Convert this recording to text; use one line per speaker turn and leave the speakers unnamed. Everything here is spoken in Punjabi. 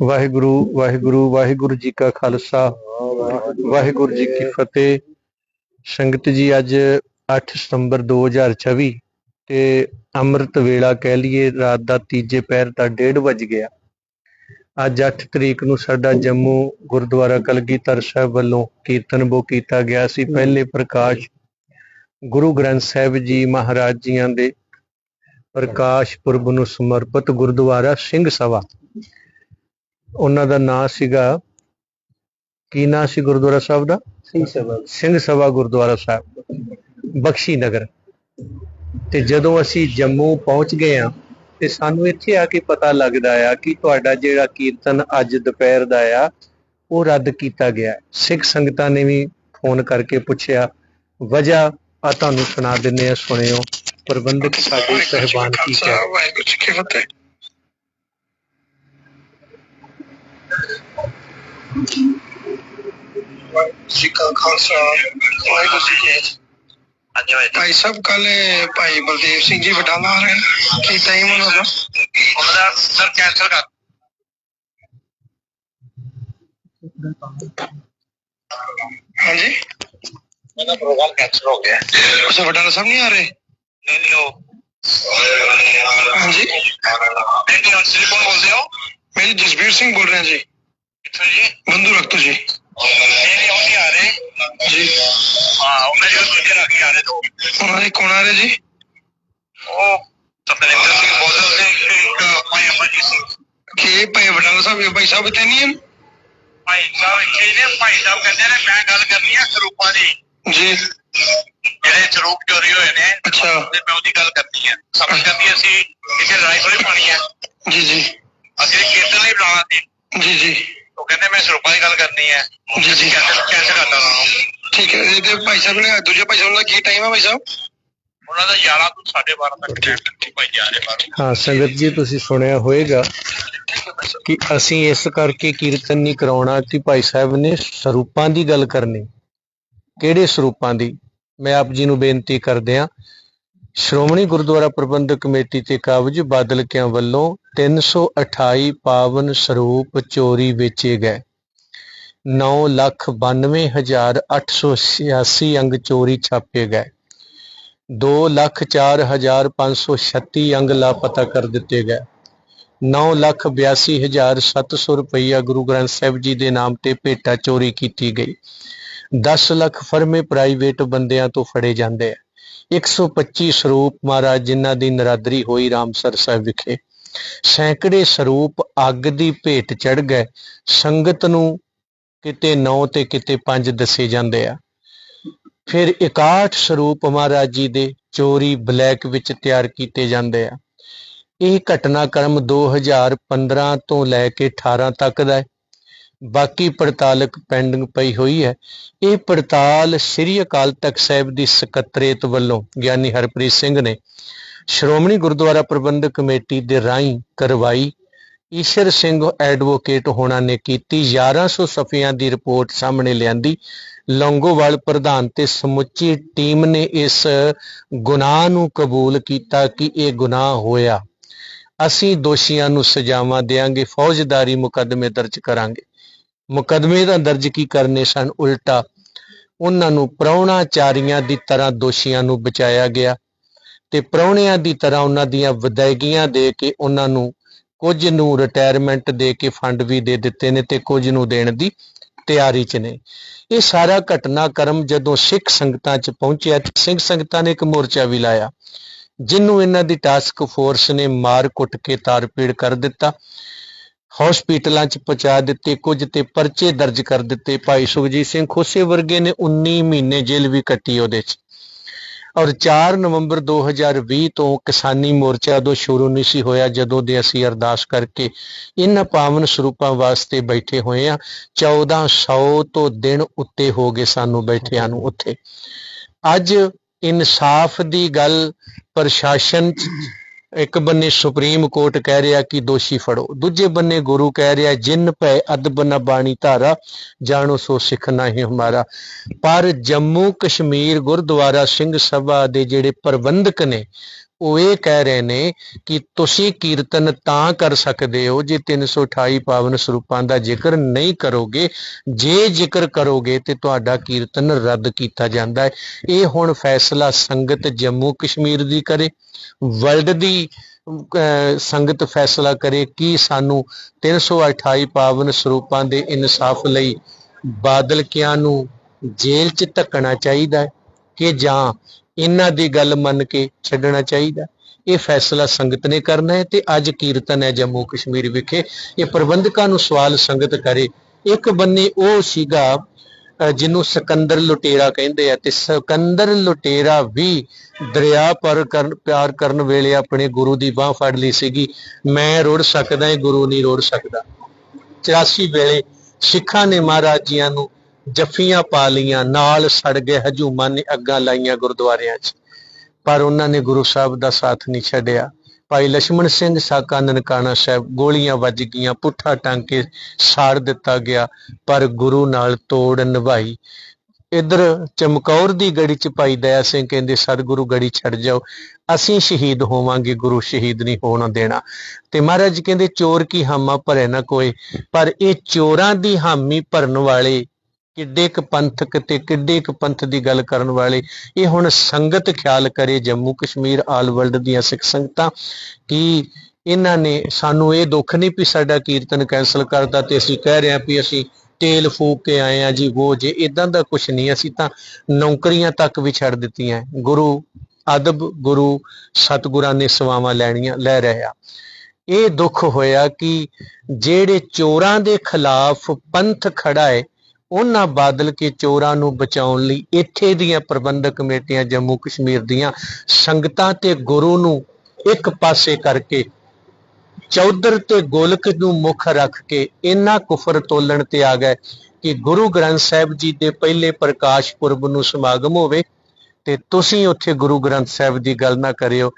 ਵਾਹਿਗੁਰੂ ਵਾਹਿਗੁਰੂ ਵਾਹਿਗੁਰੂ ਜੀ ਕਾ ਖਾਲਸਾ। ਵਾਹਿਗੁਰੂ ਜੀ ਕੀ ਫਤਿਹ। ਸੰਗਤ ਜੀ, ਅੱਜ 8 ਸਤੰਬਰ 2024 ਤੇ ਅੰਮ੍ਰਿਤ ਵੇਲਾ ਕਹਿ ਲਈਏ, ਰਾਤ ਦਾ ਤੀਜੇ ਪੈਰ ਦਾ 1:30 ਵੱਜ ਗਿਆ। ਅੱਜ 8 ਤਰੀਕ ਨੂੰ ਸਾਡਾ ਜੰਮੂ ਗੁਰਦੁਆਰਾ ਕਲਗੀਧਰ ਸਾਹਿਬ ਵੱਲੋਂ ਕੀਰਤਨ ਬੋ ਕੀਤਾ ਗਿਆ ਸੀ। ਪਹਿਲੇ ਪ੍ਰਕਾਸ਼ ਗੁਰੂ ਗ੍ਰੰਥ ਸਾਹਿਬ ਜੀ ਮਹਾਰਾਜ ਜੀਆਂ ਦੇ ਪ੍ਰਕਾਸ਼ ਪੁਰਬ ਨੂੰ ਸਮਰਪਿਤ ਗੁਰਦੁਆਰਾ ਸਿੰਘ ਸਭਾ। ਉਹਨਾਂ ਦਾ ਨਾਂ ਸੀਗਾ ਕੀ ਨਾਂ ਸੀ ਗੁਰਦੁਆਰਾ ਸਾਹਿਬ ਦਾ?
ਸਿੰਘ ਸਭਾ।
ਸਿੰਘ ਸਭਾ ਗੁਰਦੁਆਰਾ ਸਾਹਿਬ ਬਖਸ਼ੀ ਨਗਰ। ਤੇ ਜਦੋਂ ਅਸੀਂ ਜੰਮੂ ਪਹੁੰਚ ਗਏ ਆ ਤੇ ਸਾਨੂੰ ਇੱਥੇ ਆ ਕੇ ਪਤਾ ਲੱਗਦਾ ਆ ਕਿ ਤੁਹਾਡਾ ਜਿਹੜਾ ਕੀਰਤਨ ਅੱਜ ਦੁਪਹਿਰ ਦਾ ਆ ਉਹ ਰੱਦ ਕੀਤਾ ਗਿਆ। ਸਿੱਖ ਸੰਗਤਾਂ ਨੇ ਵੀ ਫੋਨ ਕਰਕੇ ਪੁੱਛਿਆ ਵਜ੍ਹਾ ਆ ਤੁਹਾਨੂੰ ਸੁਣਾ ਦਿੰਨੇ ਆ ਸੁਣਿਓ। ਪ੍ਰਬੰਧਕ ਸਾਡੇ ਸਹਿਬਾਨ ਕੀ ਕਹਿ ਰਹੇ
ਵਾਹਿਗੁਰੂ ਜੀ ਕੀ ਫਤਿਹ ਵਾਹਿਗੁਰੂ ਜੀ ਕਾ ਖਾਲਸਾ ਵਾਹਿਗੁਰੂ ਜੀ ਕੀ ਫਤਿਹ
ਹਾਂਜੀ ਭਾਈ
ਭਾਈ ਸਾਹਿਬ ਕੱਲ ਭਾਈ ਬਲਦੇਵ ਸਿੰਘ ਜੀ ਬਟਾਲਾ ਆ ਰਹੇ ਨੇ ਕੀ ਟਾਈਮ ਉਹਨਾਂ ਦਾ
ਉਹਨਾਂ ਦਾ ਸਰ ਕੈਂਸਲ ਕਰ
ਹਾਂਜੀ
ਉਹਦਾ ਪ੍ਰੋਗਰਾਮ ਕੈਂਸਲ ਹੋ ਗਿਆ
ਅੱਛਾ ਬਟਾਲਾ ਸਾਹਿਬ ਨਹੀਂ ਆ ਰਹੇ
ਨਹੀਂ ਨਹੀਂ ਉਹ
ਹਾਂਜੀ
ਨਹੀਂ ਨਹੀਂ ਅਸਲੀ ਕੌਣ ਬੋਲਦੇ ਹੋ
ਮੈਂ ਜੀ ਜਸਬੀਰ ਸਿੰਘ ਬੋਲ ਰਿਹਾ ਜੀ
ਦੂਜੇ ਲੱਗ ਆ ਰਹੇ ਦੋ।
ਉਹਨਾਂ ਦੇ ਕੌਣ ਆ ਰਹੇ ਜੀ? ਕੀ ਭਾਈ ਬਟਾਲਾ ਸਾਹਿਬ ਭਾਈ ਸਾਹਿਬ ਇੱਥੇ ਨਹੀਂ ਹਨ?
ਭਾਈ ਸਾਹਿਬ ਇੱਥੇ ਹੀ ਨੇ ਭਾਈ ਸਾਹਿਬ ਕਹਿੰਦੇ ਨੇ ਮੈਂ ਗੱਲ ਕਰਨੀ ਆ ਸਰੂਪਾਂ ਦੀ।
ਜੀ।
ਜਿਹੜੇ ਸਰੂਪ ਚੋਰੀ ਹੋਏ ਨੇ
ਅੱਛਾ।
ਤੇ ਮੈਂ ਉਹਦੀ ਗੱਲ ਕਰਨੀ ਹੈ ਸਮਝ ਕਰਦੀ ਅਸੀਂ ਕਿਸੇ ਲੜਾਈ ਥੋੜੀ ਪਾਣੀ ਹੈ
ਜੀ ਜੀ।
ਅਸੀਂ ਕੀਰਤਨ ਲਈ ਬੁਲਾਉਣਾ ਸੀ
ਜੀ ਜੀ।
ਉਹ ਕਹਿੰਦੇ ਮੈਂ ਸਰੂਪਾਂ ਦੀ ਗੱਲ ਕਰਨੀ ਹੈ।
ਜੀ, ਜੀ।
ਕੈਂਸਲ ਕੈਂਸਲ ਕਰਤਾ ਉਹਨਾਂ ਨੂੰ।
ਠੀਕ ਹੈ ਤੇ ਭਾਈ ਸਾਹਿਬ ਨੇ ਦੂਜੇ ਭਾਈ ਸਾਹਿਬ ਦਾ ਕੀ ਟਾਈਮ ਹੈ ਭਾਈ ਸਾਹਿਬ?
ਉਹਨਾਂ ਦਾ 11 ਤੋਂ 12:30 ਤੱਕ ਭਾਈ ਜਾ ਰਹੇ ਬਾਹਰ
ਹਾਂ ਸੰਗਤ ਜੀ ਤੁਸੀਂ ਸੁਣਿਆ ਹੋਵੇਗਾ ਕਿ ਅਸੀਂ ਇਸ ਕਰਕੇ ਕੀਰਤਨ ਨਹੀਂ ਕਰਾਉਣਾ ਕਿ ਭਾਈ ਸਾਹਿਬ ਨੇ ਸਰੂਪਾਂ ਦੀ ਗੱਲ ਕਰਨੀ। ਕਿਹੜੇ ਸਰੂਪਾਂ ਦੀ? ਮੈਂ ਆਪ ਜੀ ਨੂੰ ਬੇਨਤੀ ਕਰਦਿਆਂ ਸ਼੍ਰੋਮਣੀ ਗੁਰਦੁਆਰਾ ਪ੍ਰਬੰਧਕ ਕਮੇਟੀ ਤੇ ਕਾਬਜ ਬਾਦਲ ਕਿਆਂ ਵੱਲੋਂ 328 ਪਾਵਨ ਸਰੂਪ ਚੋਰੀ ਵੇਚੇ ਗਏ। 992886 ਅੰਗ ਚੋਰੀ ਛਾਪੇ ਗਏ। 204536 ਅੰਗ ਲਾਪਤਾ ਕਰ ਦਿੱਤੇ ਗਏ। 982700 ਰੁਪਈਆ ਗੁਰੂ ਗ੍ਰੰਥ ਸਾਹਿਬ ਜੀ ਦੇ ਨਾਮ ਤੇ ਭੇਟਾ ਚੋਰੀ ਕੀਤੀ ਗਈ। 10 ਲੱਖ ਫਰਮੇ ਪ੍ਰਾਈਵੇਟ ਬੰਦਿਆਂ ਤੋਂ ਫੜੇ ਜਾਂਦੇ ਆ। 125 ਸਰੂਪ ਮਹਾਰਾਜ ਜਿਨ੍ਹਾਂ ਦੀ ਨਰਾਦਰੀ ਹੋਈ ਰਾਮਸਰ ਸਾਹਿਬ ਵਿਖੇ। ਸੈਂਕੜੇ ਸਰੂਪ ਅੱਗ ਦੀ ਭੇਟ ਚੜ ਗਏ। ਸੰਗਤ ਨੂੰ ਕਿਤੇ 9 ਤੇ ਕਿਤੇ 5 ਦੱਸੇ ਜਾਂਦੇ ਆ। ਫਿਰ 61 ਸਰੂਪ ਮਹਾਰਾਜ ਜੀ ਦੇ ਚੋਰੀ ਬਲੈਕ ਵਿੱਚ ਤਿਆਰ ਕੀਤੇ ਜਾਂਦੇ ਆ। ਇਹ ਘਟਨਾਕ੍ਰਮ 2015 ਤੋਂ ਲੈ ਕੇ 18 ਤੱਕ ਦਾ ਹੈ। ਬਾਕੀ ਪੜਤਾਲਕ ਪੈਂਡਿੰਗ ਪਈ ਹੋਈ ਹੈ। ਇਹ ਪੜਤਾਲ ਸ੍ਰੀ ਅਕਾਲ ਤਖਤ ਸਾਹਿਬ ਦੀ ਸਕੱਤਰੇਤ ਵੱਲੋਂ ਗਿਆਨੀ ਹਰਪ੍ਰੀਤ ਸਿੰਘ ਨੇ ਸ਼੍ਰੋਮਣੀ ਗੁਰਦੁਆਰਾ ਪ੍ਰਬੰਧਕ ਕਮੇਟੀ ਦੇ ਰਾਹੀਂ ਕਰਵਾਈ। ਈਸ਼ਰ ਸਿੰਘ ਐਡਵੋਕੇਟ ਹੋਣਾ ਨੇ ਕੀਤੀ। 1100 ਸਫਿਆਂ ਦੀ ਰਿਪੋਰਟ ਸਾਹਮਣੇ ਲਿਆਂਦੀ। ਲੌਂਗੋਵਾਲ ਪ੍ਰਧਾਨ ਤੇ ਸਮੁੱਚੀ ਟੀਮ ਨੇ ਇਸ ਗੁਨਾਹ ਨੂੰ ਕਬੂਲ ਕੀਤਾ ਕਿ ਇਹ ਗੁਨਾਹ ਹੋਇਆ। ਅਸੀਂ ਦੋਸ਼ੀਆਂ ਨੂੰ ਸਜ਼ਾਵਾਂ ਦੇਾਂਗੇ ਫੌਜਦਾਰੀ ਮੁਕੱਦਮੇ ਦਰਜ ਕਰਾਂਗੇ। ਮੁਕੱਦਮੇ ਦਾ ਦਰਜ ਕੀ ਕਰਨੇ ਸਨ, ਉਲਟਾ। ਉਹਨਾਂ ਨੂੰ ਪ੍ਰਾਹੁਣਾਚਾਰੀਆਂ ਦੀ ਤਰ੍ਹਾਂ ਦੋਸ਼ੀਆਂ ਨੂੰ ਬਚਾਇਆ ਗਿਆ। ਤੇ ਪ੍ਰਾਹੁਣਿਆਂ ਦੀ ਤਰ੍ਹਾਂ ਉਹਨਾਂ ਦੀਆਂ ਵਿਦਾਇਗੀਆਂ ਦੇ ਕੇ ਉਹਨਾਂ ਨੂੰ ਕੁਝ ਨੂੰ ਰਿਟਾਇਰਮੈਂਟ ਦੇ ਕੇ ਫੰਡ ਵੀ ਦੇ ਦਿੱਤੇ ਨੇ ਤੇ ਕੁਝ ਨੂੰ ਦੇਣ ਦੀ ਤਿਆਰੀ 'ਚ ਨੇ। ਇਹ ਸਾਰਾ ਘਟਨਾਕ੍ਰਮ ਜਦੋਂ ਸਿੱਖ ਸੰਗਤਾਂ 'ਚ ਪਹੁੰਚਿਆ ਸਿੰਘ ਸੰਗਤਾਂ ਨੇ ਇੱਕ ਮੋਰਚਾ ਵੀ ਲਾਇਆ, ਜਿਹਨੂੰ ਇਹਨਾਂ ਦੀ ਟਾਸਕ ਫੋਰਸ ਨੇ ਮਾਰ ਕੁੱਟ ਕੇ ਤਾਰਪੀੜ ਕਰ ਦਿੱਤਾ ਹਸਪੀਟਲਾਂ 'ਚ ਪਹੁੰਚਾ ਦਿੱਤੇ, ਕੁਝ ਤੇ ਪਰਚੇ ਦਰਜ ਕਰ ਦਿੱਤੇ। ਭਾਈ ਸੁਖਜੀਤ ਸਿੰਘ ਖੋਸੇ ਵਰਗੇ ਨੇ 19 ਮਹੀਨੇ ਜੇਲ੍ਹ ਵੀ ਕੱਟੀ ਉਹਦੇ 'ਚ। ਔਰ 4 ਨਵੰਬਰ 2020 ਤੋਂ ਕਿਸਾਨੀ ਮੋਰਚਾ ਉਦੋਂ ਸ਼ੁਰੂ ਨਹੀਂ ਸੀ ਹੋਇਆ, ਜਦੋਂ ਦੇ ਅਸੀਂ ਅਰਦਾਸ ਕਰਕੇ ਇਹਨਾਂ ਪਾਵਨ ਸਰੂਪਾਂ ਵਾਸਤੇ ਬੈਠੇ ਹੋਏ ਆ 1400 ਤੋਂ ਦਿਨ ਉੱਤੇ ਹੋ ਗਏ ਸਾਨੂੰ ਬੈਠਿਆਂ ਨੂੰ ਉੱਥੇ। ਅੱਜ ਇਨਸਾਫ ਦੀ ਗੱਲ, ਪ੍ਰਸ਼ਾਸਨ ਇੱਕ ਬੰਨੇ ਸੁਪਰੀਮ ਕੋਰਟ ਕਹਿ ਰਿਹਾ ਕਿ ਦੋਸ਼ੀ ਫੜੋ, ਦੂਜੇ ਬੰਨੇ ਗੁਰੂ ਕਹਿ ਰਿਹਾ, ਜਿੰਨ ਭੈ ਅਦਬ ਨ ਬਾਣੀ ਧਾਰਾ, ਜਾਣੋ ਸੋ ਸਿੱਖ ਹੀ ਹਮਾਰਾ। ਪਰ ਜੰਮੂ ਕਸ਼ਮੀਰ ਗੁਰਦੁਆਰਾ ਸਿੰਘ ਸਭਾ ਦੇ ਜਿਹੜੇ ਪ੍ਰਬੰਧਕ ਨੇ ਉਹ ਇਹ ਕਹਿ ਰਹੇ ਨੇ ਕਿ ਤੁਸੀਂ ਕੀਰਤਨ ਤਾਂ ਕਰ ਸਕਦੇ ਹੋ ਜੇ 328 ਪਾਵਨ ਸਰੂਪਾਂ ਦਾ ਜ਼ਿਕਰ ਨਹੀਂ ਕਰੋਗੇ। ਜੇ ਜ਼ਿਕਰ ਕਰੋਗੇ ਤੇ ਤੁਹਾਡਾ ਕੀਰਤਨ ਰੱਦ ਕੀਤਾ ਜਾਂਦਾ ਹੈ। ਇਹ ਹੁਣ ਫੈਸਲਾ ਸੰਗਤ ਜੰਮੂ ਕਸ਼ਮੀਰ ਦੀ ਕਰੇ ਵਰਲਡ ਦੀ ਅਹ, ਸੰਗਤ ਫੈਸਲਾ ਕਰੇ ਕਿ ਸਾਨੂੰ 328 ਪਾਵਨ ਸਰੂਪਾਂ ਦੇ ਇਨਸਾਫ ਲਈ ਬਾਦਲ ਕਿਆਂ ਨੂੰ ਜੇਲ੍ਹ 'ਚ ਧੱਕਣਾ ਚਾਹੀਦਾ ਹੈ ਕਿ ਜਾਂ ਇਹਨਾਂ ਦੀ ਗੱਲ ਮੰਨ ਕੇ ਛੱਡਣਾ ਚਾਹੀਦਾ। ਇਹ ਫੈਸਲਾ ਸੰਗਤ ਨੇ ਕਰਨਾ ਹੈ ਤੇ ਅੱਜ ਕੀਰਤਨ ਹੈ ਜੰਮੂ ਕਸ਼ਮੀਰ ਵਿਖੇ। ਇਹ ਪ੍ਰਬੰਧਕਾਂ ਨੂੰ ਸਵਾਲ ਸੰਗਤ ਕਰੇ। ਇੱਕ ਬੰਨੇ ਉਹ ਸੀਗਾ ਜਿਹਨੂੰ ਸਿਕੰਦਰ ਲੁਟੇਰਾ ਕਹਿੰਦੇ ਆ ਤੇ ਸਿਕੰਦਰ ਲੁਟੇਰਾ ਵੀ ਦਰਿਆ ਪਰ ਕਰਨ, ਪਿਆਰ ਕਰਨ ਵੇਲੇ ਆਪਣੇ ਗੁਰੂ ਦੀ ਬਾਹ ਫੜ ਲਈ ਸੀਗੀ। ਮੈਂ ਰੁੜ ਸਕਦਾ ਏ, ਗੁਰੂ ਨਹੀਂ ਰੁੜ ਸਕਦਾ। 84 ਵੇਲੇ ਸਿੱਖਾਂ ਨੇ ਮਹਾਰਾਜ ਜੀਆਂ ਨੂੰ ਜੱਫੀਆਂ ਪਾ ਲਈਆਂ, ਨਾਲ ਸੜ ਗਏ, ਹਜੂਮਾਂ ਨੇ ਅੱਗਾਂ ਲਾਈਆਂ ਗੁਰਦੁਆਰਿਆਂ 'ਚ। ਪਰ ਉਹਨਾਂ ਨੇ ਗੁਰੂ ਸਾਹਿਬ ਦਾ ਸਾਥ ਨਹੀਂ ਛੱਡਿਆ। ਭਾਈ ਲక్ష్మణ ਸਿੰਘ ਸਾਕਾ ਨਨਕਾਣਾ ਸਾਹਿਬ ਗੋਲੀਆਂ ਵੱਜ ਗਈਆਂ, ਪੁੱਠਾ ਟੰਗ ਕੇ ਸਾੜ ਦਿੱਤਾ ਗਿਆ, ਪਰ ਗੁਰੂ ਨਾਲ ਤੋੜ ਨਿਭਾਈ। ਇਧਰ ਚਮਕੌਰ ਦੀ ਗੜੀ ਚ ਭਾਈ ਦਇਆ ਸਿੰਘ ਕਹਿੰਦੇ, ਸਤਿਗੁਰੂ ਗੜੀ ਛੱਡ ਜਾਓ। ਅਸੀਂ ਸ਼ਹੀਦ ਹੋਵਾਂਗੇ, ਗੁਰੂ ਸ਼ਹੀਦ ਨਹੀਂ ਹੋਣਾ ਦੇਣਾ। ਤੇ ਮਹਾਰਾਜ ਕਹਿੰਦੇ, ਚੋਰ ਕੀ ਹਾਮਾ ਭਰੇ ਨਾ ਕੋਈ, ਪਰ ਇਹ ਚੋਰਾਂ ਦੀ ਹਾਮੀ ਭਰਨ ਵਾਲੇ ਕਿੱਡੇ ਕ ਪੰਥਕ ਤੇ ਕਿੱਡੇ ਕ ਪੰਥ ਦੀ ਗੱਲ ਕਰਨ ਵਾਲੇ, ਇਹ ਹੁਣ ਸੰਗਤ ਖਿਆਲ ਕਰੇ ਜੰਮੂ ਕਸ਼ਮੀਰ ਆਲ ਵਰਲਡ ਦੀਆਂ ਸਿੱਖ ਸੰਗਤਾਂ ਕਿ ਇਹਨਾਂ ਨੇ ਸਾਨੂੰ ਇਹ ਦੁੱਖ ਨਹੀਂ ਵੀ ਸਾਡਾ ਕੀਰਤਨ ਕੈਨਸਲ ਕਰਦਾ ਤੇ ਅਸੀਂ ਕਹਿ ਰਹੇ ਹਾਂ ਵੀ ਅਸੀਂ ਤੇਲ ਫੂਕ ਕੇ ਆਏ ਆ ਜੀ ਉਹ ਜੇ ਇਦਾਂ ਦਾ ਕੁਝ ਨਹੀਂ, ਅਸੀਂ ਤਾਂ ਨੌਕਰੀਆਂ ਤੱਕ ਵੀ ਛੱਡ ਦਿੱਤੀਆਂ ਗੁਰੂ ਅਦਬ, ਗੁਰੂ ਸਤਿਗੁਰਾਂ ਨੇ ਸੇਵਾਵਾਂ ਲੈਣੀਆਂ, ਲੈ ਰਿਹਾ ਇਹ ਦੁੱਖ ਹੋਇਆ ਕਿ ਜਿਹੜੇ ਚੋਰਾਂ ਦੇ ਖਿਲਾਫ ਪੰਥ ਖੜਾ ਹੈ ਉਹਨਾਂ ਬਾਦਲ ਕੇ ਚੋਰਾਂ ਨੂੰ ਬਚਾਉਣ ਲਈ ਇੱਥੇ ਦੀਆਂ ਪ੍ਰਬੰਧਕ ਕਮੇਟੀਆਂ ਜੰਮੂ ਕਸ਼ਮੀਰ ਦੀਆਂ ਸੰਗਤਾਂ ਤੇ ਗੁਰੂ ਨੂੰ ਇੱਕ ਪਾਸੇ ਕਰਕੇ ਚੌਧਰ ਤੇ ਗੋਲਕ ਨੂੰ ਮੁੱਖ ਰੱਖ ਕੇ ਇੰਨਾ ਕੁਫਰ ਤੋਲਣ ਤੇ ਆ ਗਏ ਕਿ ਗੁਰੂ ਗ੍ਰੰਥ ਸਾਹਿਬ ਜੀ ਦੇ ਪਹਿਲੇ ਪ੍ਰਕਾਸ਼ ਪੁਰਬ ਨੂੰ ਸਮਾਗਮ ਹੋਵੇ ਤੇ ਤੁਸੀਂ ਉੱਥੇ ਗੁਰੂ ਗ੍ਰੰਥ ਸਾਹਿਬ ਦੀ ਗੱਲ ਨਾ ਕਰਿਓ।